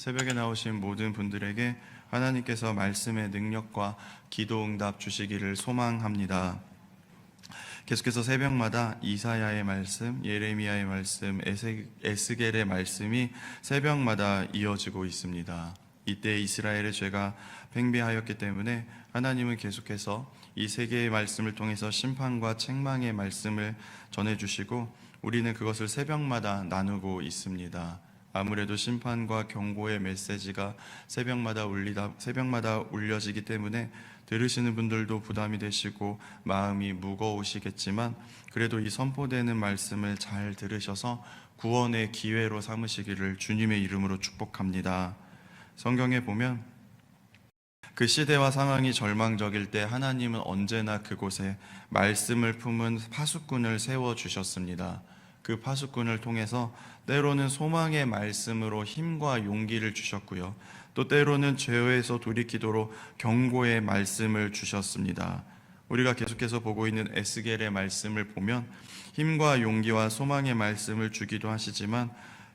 새벽에 나오신 모든 분들에게 하나님께서 말씀의 능력과 기도 응답 주시기를 소망합니다. 계속해서 새벽마다 이사야의 말씀, 예레미야의 말씀, 에스겔의 말씀이 새벽마다 이어지고 있습니다. 이때 이스라엘의 죄가 팽배하였기 때문에 하나님은 계속해서 이 세 개의 말씀을 통해서 심판과 책망의 말씀을 전해 주시고 우리는 그것을 새벽마다 나누고 있습니다. 아무래도 심판과 경고의 메시지가 새벽마다 울리다 새벽마다 울려지기 때문에 들으시는 분들도 부담이 되시고 마음이 무거우시겠지만 그래도 이 선포되는 말씀을 잘 들으셔서 구원의 기회로 삼으시기를 주님의 이름으로 축복합니다. 성경에 보면 그 시대와 상황이 절망적일 때 하나님은 언제나 그곳에 말씀을 품은 파수꾼을 세워 주셨습니다. 그 파수꾼을 통해서 때로는 소망의 말씀으로 힘과 용기를 주셨고요. 또 때로는 죄에서 돌이키도록 경고의 말씀을 주셨습니다. 우리가 계속해서 보고 있는 에스겔의 말씀을 보면 힘과 용기와 소망의 말씀을 주기도 하시지만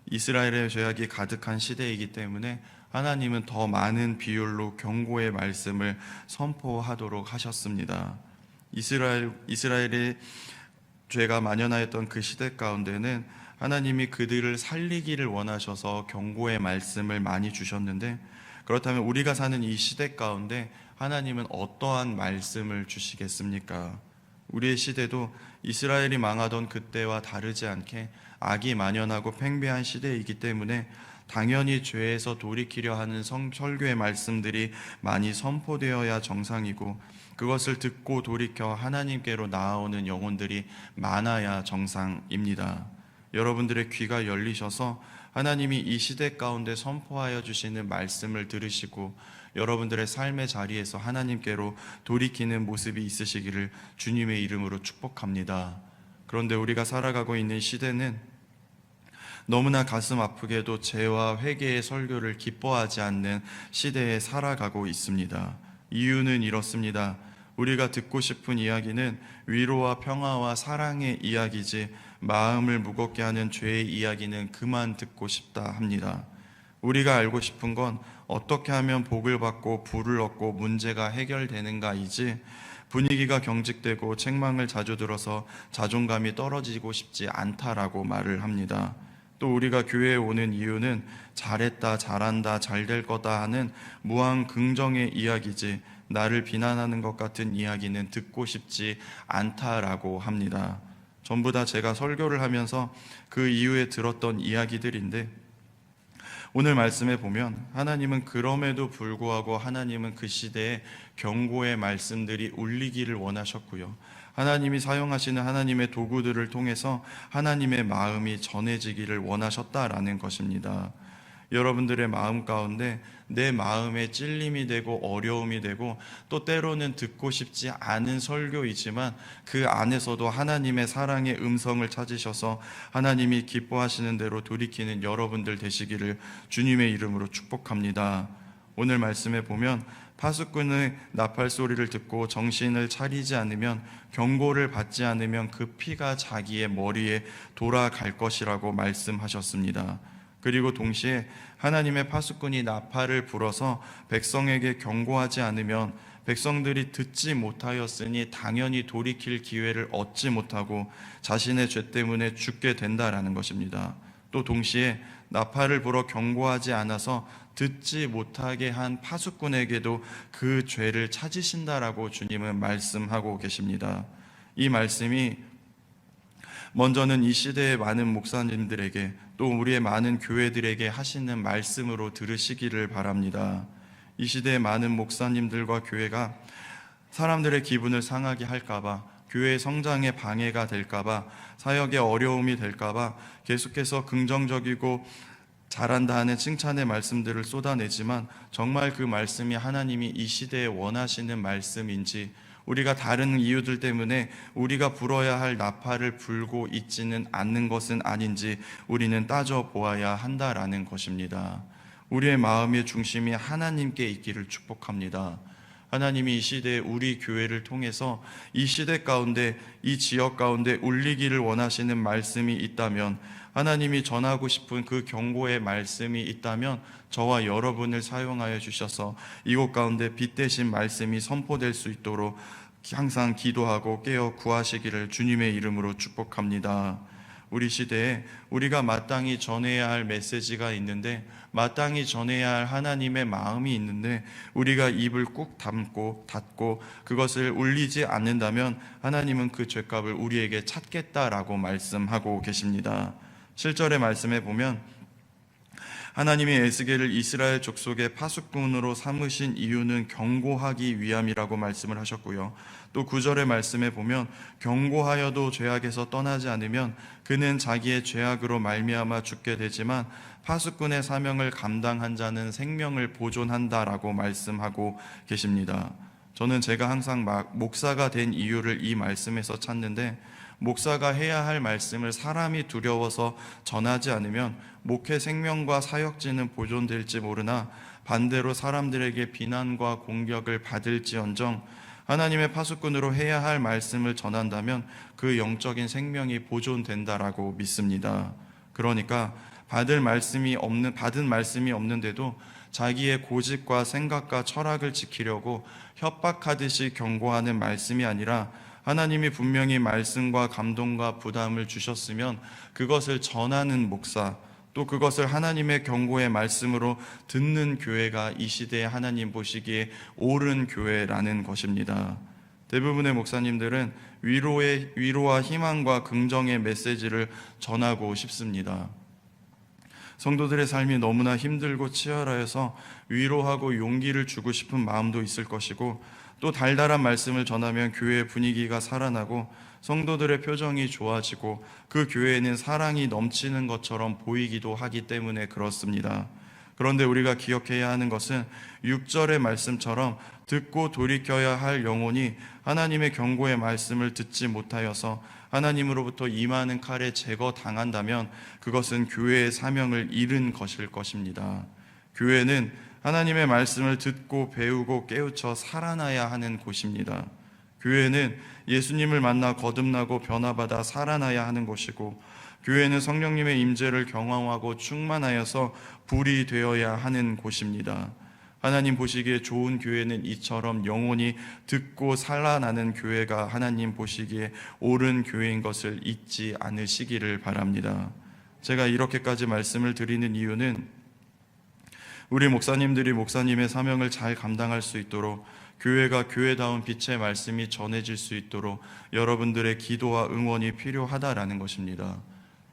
이스라엘의 죄악이 가득한 시대이기 때문에 하나님은 더 많은 비율로 경고의 말씀을 선포하도록 하셨습니다. 이스라엘 이스라엘의 죄가 만연하였던 그 시대 가운데는 하나님이 그들을 살리기를 원하셔서 경고의 말씀을 많이 주셨는데 그렇다면 우리가 사는 이 시대 가운데 하나님은 어떠한 말씀을 주시겠습니까? 우리의 시대도 이스라엘이 망하던 그때와 다르지 않게 악이 만연하고 팽배한 시대이기 때문에 당연히 죄에서 돌이키려 하는 성, 설교의 말씀들이 많이 선포되어야 정상이고 그것을 듣고 돌이켜 하나님께로 나아오는 영혼들이 많아야 정상입니다. 여러분들의 귀가 열리셔서 하나님이 이 시대 가운데 선포하여 주시는 말씀을 들으시고 여러분들의 삶의 자리에서 하나님께로 돌이키는 모습이 있으시기를 주님의 이름으로 축복합니다. 그런데 우리가 살아가고 있는 시대는 너무나 가슴 아프게도 죄와 회개의 설교를 기뻐하지 않는 시대에 살아가고 있습니다. 이유는 이렇습니다. 우리가 듣고 싶은 이야기는 위로와 평화와 사랑의 이야기지 마음을 무겁게 하는 죄의 이야기는 그만 듣고 싶다 합니다. 우리가 알고 싶은 건 어떻게 하면 복을 받고 부를 얻고 문제가 해결되는가이지 분위기가 경직되고 책망을 자주 들어서 자존감이 떨어지고 싶지 않다라고 말을 합니다. 또 우리가 교회에 오는 이유는 잘했다, 잘한다, 잘 될 거다 하는 무한 긍정의 이야기지 나를 비난하는 것 같은 이야기는 듣고 싶지 않다라고 합니다. 전부 다 제가 설교를 하면서 그 이후에 들었던 이야기들인데 오늘 말씀에 보면 하나님은 그럼에도 불구하고 하나님은 그 시대에 경고의 말씀들이 울리기를 원하셨고요. 하나님이 사용하시는 하나님의 도구들을 통해서 하나님의 마음이 전해지기를 원하셨다라는 것입니다. 여러분들의 마음 가운데 내 마음에 찔림이 되고 어려움이 되고 또 때로는 듣고 싶지 않은 설교이지만 그 안에서도 하나님의 사랑의 음성을 찾으셔서 하나님이 기뻐하시는 대로 돌이키는 여러분들 되시기를 주님의 이름으로 축복합니다. 오늘 말씀에 보면 파수꾼의 나팔 소리를 듣고 정신을 차리지 않으면 경고를 받지 않으면 그 피가 자기의 머리에 돌아갈 것이라고 말씀하셨습니다. 그리고 동시에 하나님의 파수꾼이 나팔을 불어서 백성에게 경고하지 않으면 백성들이 듣지 못하였으니 당연히 돌이킬 기회를 얻지 못하고 자신의 죄 때문에 죽게 된다라는 것입니다. 또 동시에 나팔을 불어 경고하지 않아서 듣지 못하게 한 파수꾼에게도 그 죄를 찾으신다라고 주님은 말씀하고 계십니다. 이 말씀이 먼저는 이 시대의 많은 목사님들에게 또 우리의 많은 교회들에게 하시는 말씀으로 들으시기를 바랍니다. 이 시대의 많은 목사님들과 교회가 사람들의 기분을 상하게 할까봐 교회의 성장에 방해가 될까봐 사역에 어려움이 될까봐 계속해서 긍정적이고 잘한다 하는 칭찬의 말씀들을 쏟아내지만 정말 그 말씀이 하나님이 이 시대에 원하시는 말씀인지 우리가 다른 이유들 때문에 우리가 불어야 할 나팔을 불고 있지는 않는 것은 아닌지 우리는 따져 보아야 한다라는 것입니다. 우리의 마음의 중심이 하나님께 있기를 축복합니다. 하나님이 이 시대에 우리 교회를 통해서 이 시대 가운데 이 지역 가운데 울리기를 원하시는 말씀이 있다면 하나님이 전하고 싶은 그 경고의 말씀이 있다면 저와 여러분을 사용하여 주셔서 이곳 가운데 빛 대신 말씀이 선포될 수 있도록 항상 기도하고 깨어 구하시기를 주님의 이름으로 축복합니다. 우리 시대에 우리가 마땅히 전해야 할 메시지가 있는데 마땅히 전해야 할 하나님의 마음이 있는데 우리가 입을 꾹 담고 닫고 그것을 울리지 않는다면 하나님은 그 죄값을 우리에게 찾겠다라고 말씀하고 계십니다. 실절의 말씀에 보면 하나님이 에스겔을 이스라엘 족속의 파수꾼으로 삼으신 이유는 경고하기 위함이라고 말씀을 하셨고요. 또 구절의 말씀에 보면 경고하여도 죄악에서 떠나지 않으면 그는 자기의 죄악으로 말미암아 죽게 되지만 파수꾼의 사명을 감당한 자는 생명을 보존한다라고 말씀하고 계십니다. 저는 제가 항상 막 목사가 된 이유를 이 말씀에서 찾는데 목사가 해야 할 말씀을 사람이 두려워서 전하지 않으면 목회 생명과 사역지는 보존될지 모르나 반대로 사람들에게 비난과 공격을 받을지언정 하나님의 파수꾼으로 해야 할 말씀을 전한다면 그 영적인 생명이 보존된다라고 믿습니다. 그러니까 받을 말씀이 없는 받은 말씀이 없는데도 자기의 고집과 생각과 철학을 지키려고 협박하듯이 경고하는 말씀이 아니라 하나님이 분명히 말씀과 감동과 부담을 주셨으면 그것을 전하는 목사 또 그것을 하나님의 경고의 말씀으로 듣는 교회가 이 시대에 하나님 보시기에 옳은 교회라는 것입니다. 대부분의 목사님들은 위로의 위로와 희망과 긍정의 메시지를 전하고 싶습니다. 성도들의 삶이 너무나 힘들고 치열하여서 위로하고 용기를 주고 싶은 마음도 있을 것이고 또 달달한 말씀을 전하면 교회의 분위기가 살아나고 성도들의 표정이 좋아지고 그 교회에는 사랑이 넘치는 것처럼 보이기도 하기 때문에 그렇습니다. 그런데 우리가 기억해야 하는 것은 6절의 말씀처럼 듣고 돌이켜야 할 영혼이 하나님의 경고의 말씀을 듣지 못하여서 하나님으로부터 임하는 칼에 제거 당한다면 그것은 교회의 사명을 잃은 것일 것입니다. 교회는 하나님의 말씀을 듣고 배우고 깨우쳐 살아나야 하는 곳입니다. 교회는 예수님을 만나 거듭나고 변화받아 살아나야 하는 곳이고 교회는 성령님의 임재를 경험하고 충만하여서 불이 되어야 하는 곳입니다. 하나님 보시기에 좋은 교회는 이처럼 영혼이 듣고 살아나는 교회가 하나님 보시기에 옳은 교회인 것을 잊지 않으시기를 바랍니다. 제가 이렇게까지 말씀을 드리는 이유는 우리 목사님들이 목사님의 사명을 잘 감당할 수 있도록 교회가 교회다운 빛의 말씀이 전해질 수 있도록 여러분들의 기도와 응원이 필요하다라는 것입니다.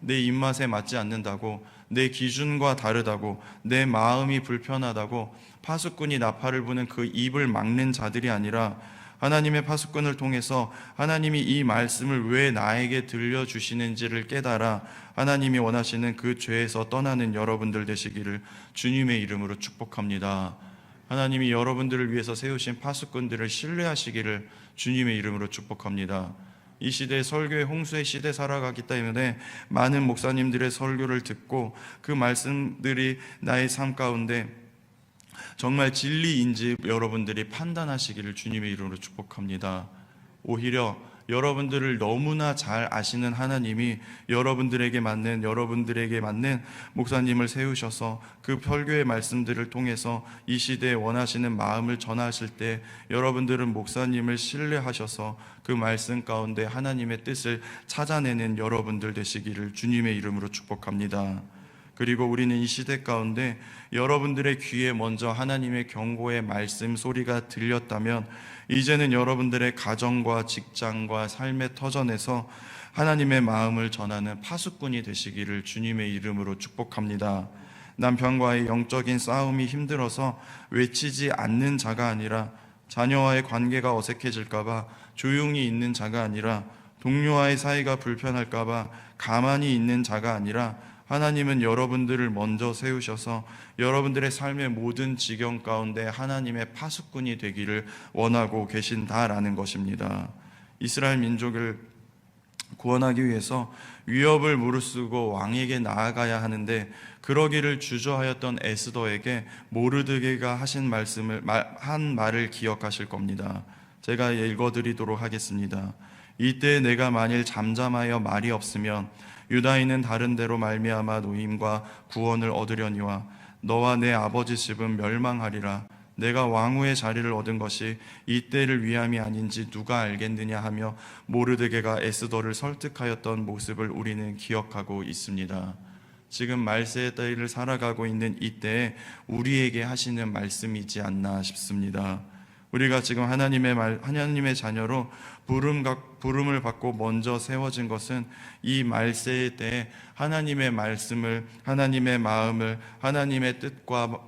내 입맛에 맞지 않는다고, 내 기준과 다르다고, 내 마음이 불편하다고 파수꾼이 나팔을 부는 그 입을 막는 자들이 아니라 하나님의 파수꾼을 통해서 하나님이 이 말씀을 왜 나에게 들려주시는지를 깨달아 하나님이 원하시는 그 죄에서 떠나는 여러분들 되시기를 주님의 이름으로 축복합니다. 하나님이 여러분들을 위해서 세우신 파수꾼들을 신뢰하시기를 주님의 이름으로 축복합니다. 이 시대에 설교의 홍수의 시대 살아가기 때문에 많은 목사님들의 설교를 듣고 그 말씀들이 나의 삶 가운데 정말 진리인지 여러분들이 판단하시기를 주님의 이름으로 축복합니다. 오히려 여러분들을 너무나 잘 아시는 하나님이 여러분들에게 맞는 여러분들에게 맞는 목사님을 세우셔서 그 설교의 말씀들을 통해서 이 시대에 원하시는 마음을 전하실 때 여러분들은 목사님을 신뢰하셔서 그 말씀 가운데 하나님의 뜻을 찾아내는 여러분들 되시기를 주님의 이름으로 축복합니다. 그리고 우리는 이 시대 가운데 여러분들의 귀에 먼저 하나님의 경고의 말씀 소리가 들렸다면 이제는 여러분들의 가정과 직장과 삶의 터전에서 하나님의 마음을 전하는 파수꾼이 되시기를 주님의 이름으로 축복합니다. 남편과의 영적인 싸움이 힘들어서 외치지 않는 자가 아니라 자녀와의 관계가 어색해질까봐 조용히 있는 자가 아니라 동료와의 사이가 불편할까봐 가만히 있는 자가 아니라 하나님은 여러분들을 먼저 세우셔서 여러분들의 삶의 모든 지경 가운데 하나님의 파수꾼이 되기를 원하고 계신다라는 것입니다. 이스라엘 민족을 구원하기 위해서 위협을 무릅쓰고 왕에게 나아가야 하는데 그러기를 주저하였던 에스더에게 모르드게가 하신 말씀을 한 말을 기억하실 겁니다. 제가 읽어드리도록 하겠습니다. 이때 내가 만일 잠잠하여 말이 없으면 유다인은 다른 데로 말미암아 노임과 구원을 얻으려니와 너와 내 아버지 집은 멸망하리라 내가 왕후의 자리를 얻은 것이 이 때를 위함이 아닌지 누가 알겠느냐 하며 모르드게가 에스더를 설득하였던 모습을 우리는 기억하고 있습니다. 지금 말세의 때를 살아가고 있는 이때에 우리에게 하시는 말씀이지 않나 싶습니다. 우리가 지금 하나님의 말, 하나님의 자녀로 부름, 각- 부름을 받고 먼저 세워진 것은 이 말세의 때에 하나님의 말씀을, 하나님의 마음을, 하나님의 뜻과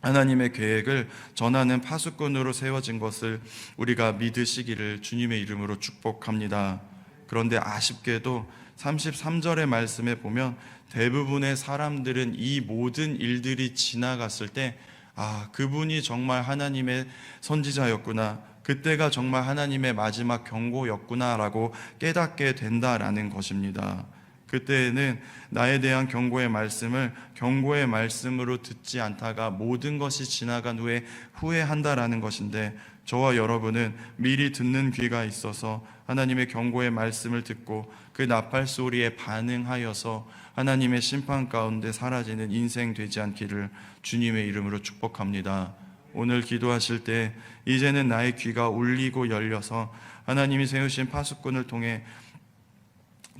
하나님의 계획을 전하는 파수꾼으로 세워진 것을 우리가 믿으시기를 주님의 이름으로 축복합니다. 그런데 아쉽게도 33절의 말씀에 보면 대부분의 사람들은 이 모든 일들이 지나갔을 때 아, 그분이 정말 하나님의 선지자였구나. 그때가 정말 하나님의 마지막 경고였구나라고 깨닫게 된다라는 것입니다. 그때에는 나에 대한 경고의 말씀을 경고의 말씀으로 듣지 않다가 모든 것이 지나간 후에 후회한다라는 것인데 저와 여러분은 미리 듣는 귀가 있어서 하나님의 경고의 말씀을 듣고 그 나팔 소리에 반응하여서 하나님의 심판 가운데 사라지는 인생 되지 않기를 주님의 이름으로 축복합니다. 오늘 기도하실 때 이제는 나의 귀가 울리고 열려서 하나님이 세우신 파수꾼을 통해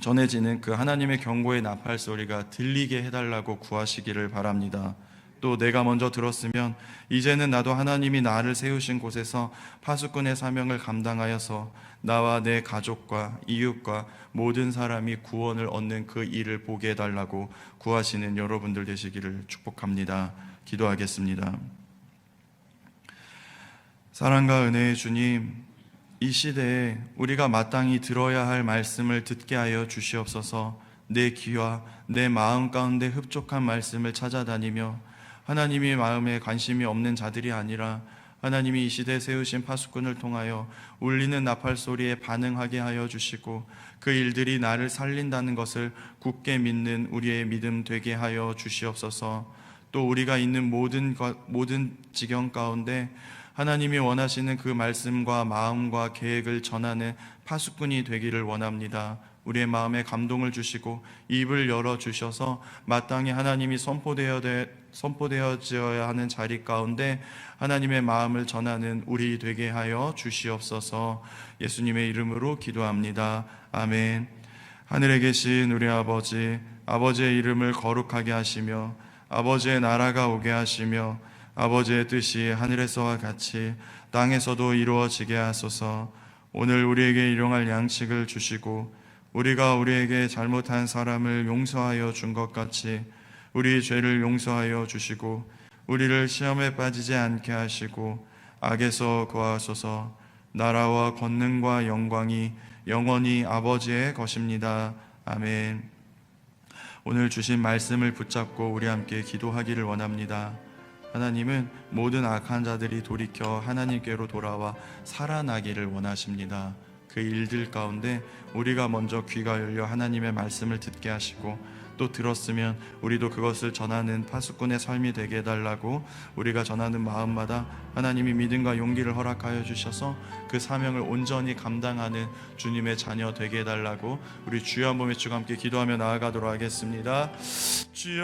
전해지는 그 하나님의 경고의 나팔 소리가 들리게 해달라고 구하시기를 바랍니다. 또 내가 먼저 들었으면 이제는 나도 하나님이 나를 세우신 곳에서 파수꾼의 사명을 감당하여서 나와 내 가족과 이웃과 모든 사람이 구원을 얻는 그 일을 보게 해달라고 구하시는 여러분들 되시기를 축복합니다. 기도하겠습니다. 사랑과 은혜의 주님, 이 시대에 우리가 마땅히 들어야 할 말씀을 듣게 하여 주시옵소서 내 귀와 내 마음 가운데 흡족한 말씀을 찾아다니며 하나님이 마음에 관심이 없는 자들이 아니라 하나님이 이 시대에 세우신 파수꾼을 통하여 울리는 나팔 소리에 반응하게 하여 주시고 그 일들이 나를 살린다는 것을 굳게 믿는 우리의 믿음 되게 하여 주시옵소서 또 우리가 있는 모든 것, 모든 지경 가운데 하나님이 원하시는 그 말씀과 마음과 계획을 전하는 파수꾼이 되기를 원합니다. 우리의 마음에 감동을 주시고 입을 열어 주셔서 마땅히 하나님이 선포되어 선포되어져야 하는 자리 가운데 하나님의 마음을 전하는 우리 되게 하여 주시옵소서. 예수님의 이름으로 기도합니다. 아멘. 하늘에 계신 우리 아버지, 아버지의 이름을 거룩하게 하시며 아버지의 나라가 오게 하시며 아버지의 뜻이 하늘에서와 같이 땅에서도 이루어지게 하소서. 오늘 우리에게 일용할 양식을 주시고 우리가 우리에게 잘못한 사람을 용서하여 준 것 같이 우리 죄를 용서하여 주시고 우리를 시험에 빠지지 않게 하시고 악에서 구하소서. 나라와 권능과 영광이 영원히 아버지의 것입니다. 아멘. 오늘 주신 말씀을 붙잡고 우리 함께 기도하기를 원합니다. 하나님은 모든 악한 자들이 돌이켜 하나님께로 돌아와 살아나기를 원하십니다. 그 일들 가운데 우리가 먼저 귀가 열려 하나님의 말씀을 듣게 하시고 또 들었으면 우리도 그것을 전하는 파수꾼의 삶이 되게 해달라고 우리가 전하는 마음마다 하나님이 믿음과 용기를 허락하여 주셔서 그 사명을 온전히 감당하는 주님의 자녀 되게 해달라고 우리 주여 한 몸에 주가 함께 기도하며 나아가도록 하겠습니다. 주여